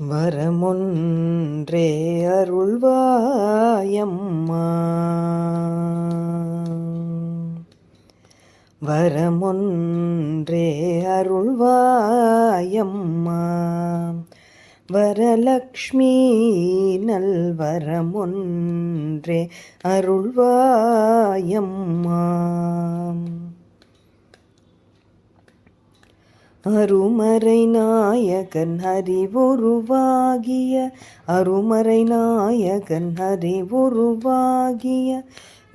வரமொன்றே அருள்வாயம்மா. வரமொன்றே அருள்வாயம்மா. வரலக்ஷ்மி நல்வரமொன்றே அருள்வாயம்மா. அருமறை நாயகன் அறிவுருவாகிய அருமறை நாயகன் அறிவுருவாகிய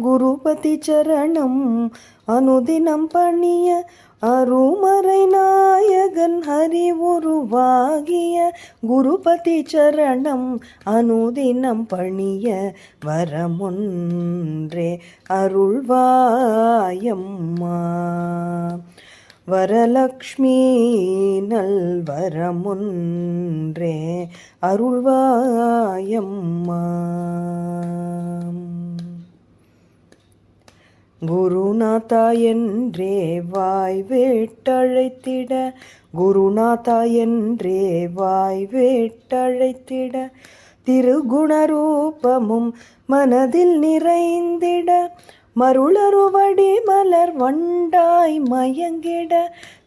குருபதி சரணம் அனுதினம் பணிய அருமறை நாயகன் அறிவுருவாகிய குருபதி சரணம் அனுதினம் பணிய வரமுன்றே அருள்வாயம்மா. வரலக்ஷ்மி நல்வரமுன்றே அருள்வாயம்மா. குருநாதா என்றே வாய் வேட்டழைத்திட குருநாதா என்றே வாய் வேட்டழைத்திட திருகுணரூபமும் மனதில் நிறைந்திட மருளருவடி மலர் வண்டாய் மயங்கிட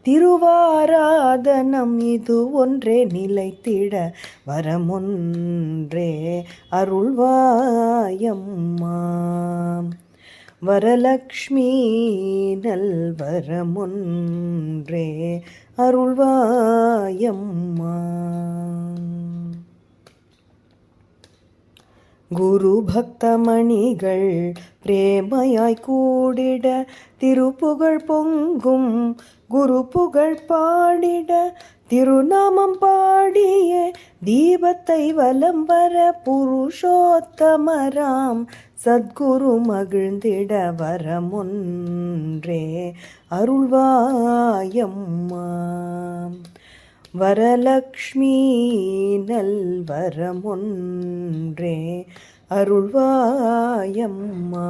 திருவாராதனம் இது ஒன்றே நிலைத்திட வரமொன்றே அருள்வாயம்மா. வரலக்ஷ்மி நல்வரமொன்றே அருள்வாயம்மா. குரு பக்தமணிகள் பிரேமையாய் கூடிட திருப்புகழ் பொங்கும் குரு புகழ் பாடிட திருநாமம் பாடிய தீபத்தை வலம் வர புருஷோத்தமராம் சத்குரு மகிழ்ந்திட வரமொன்றே அருள்வாயம்மா. வரலக்ஷ்மி நல்வரமொன்றே அருள்வாயம்மா.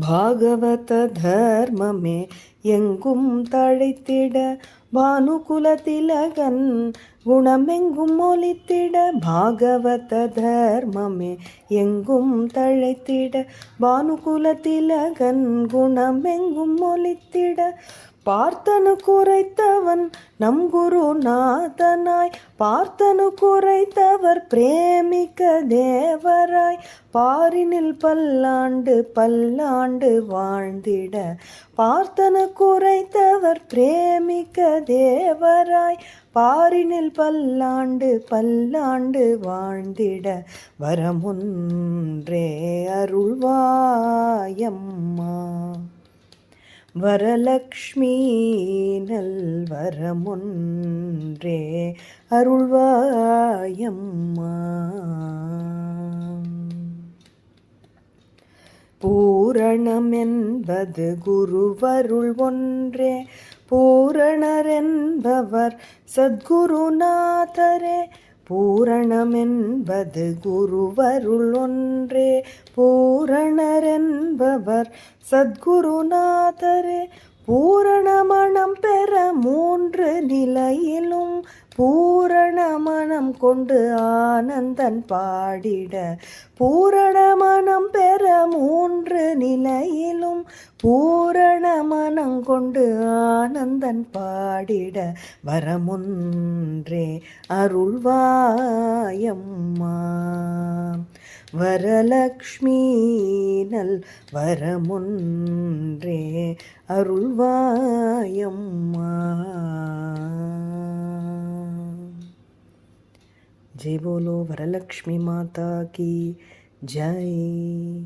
பாகவத தர்மமே எங்கும் தழைத்திட பானுகுல திலகன் குணமெங்கும் ஒலித்திட பாகவத தர்மமே. எங்கும் தழைத்திட பானுகுல திலகன் குணமெங்கும் ஒலித்திட பார்த்தனு குறைத்தவன் நம் குருநாதனாய். பார்த்தனு குறைத்தவர் பிரேமிக்க தேவராய். பாரினில் பல்லாண்டு பல்லாண்டு வாழ்ந்திட பார்த்தனு குறைத்தவர் பிரேமிக்க தேவராய். பாரினில் பல்லாண்டு பல்லாண்டு வாழ்ந்திட வரமுன்றே அருள்வாயம்மா. வரலக்ஷ்மி நல்வரமொன்றே அருள்வாயம்மா. பூரணம் என்பது குருவருள் ஒன்றே. பூரணர் என்பவர் சத்குருநாதரே. பூரணமென்பது குருவருள் ஒன்றே. பூரணர் என்பவர் சத்குருநாதரே. பூரணமணம் பெற மூன்று நிலையிலும் பூரணமணம் கொண்டு ஆனந்தன் பாடிட. பூரணமணம் பெற மூன்று நிலையிலும் பூரண மனம் கொண்டு ஆனந்தன் பாடிட வரமுன்றே அருள்வாயம்மா வரலக்ஷ்மி நல் வரமுன்றே அருள்வாயம்மா जय बोलो वरलक्ष्मी माता की जय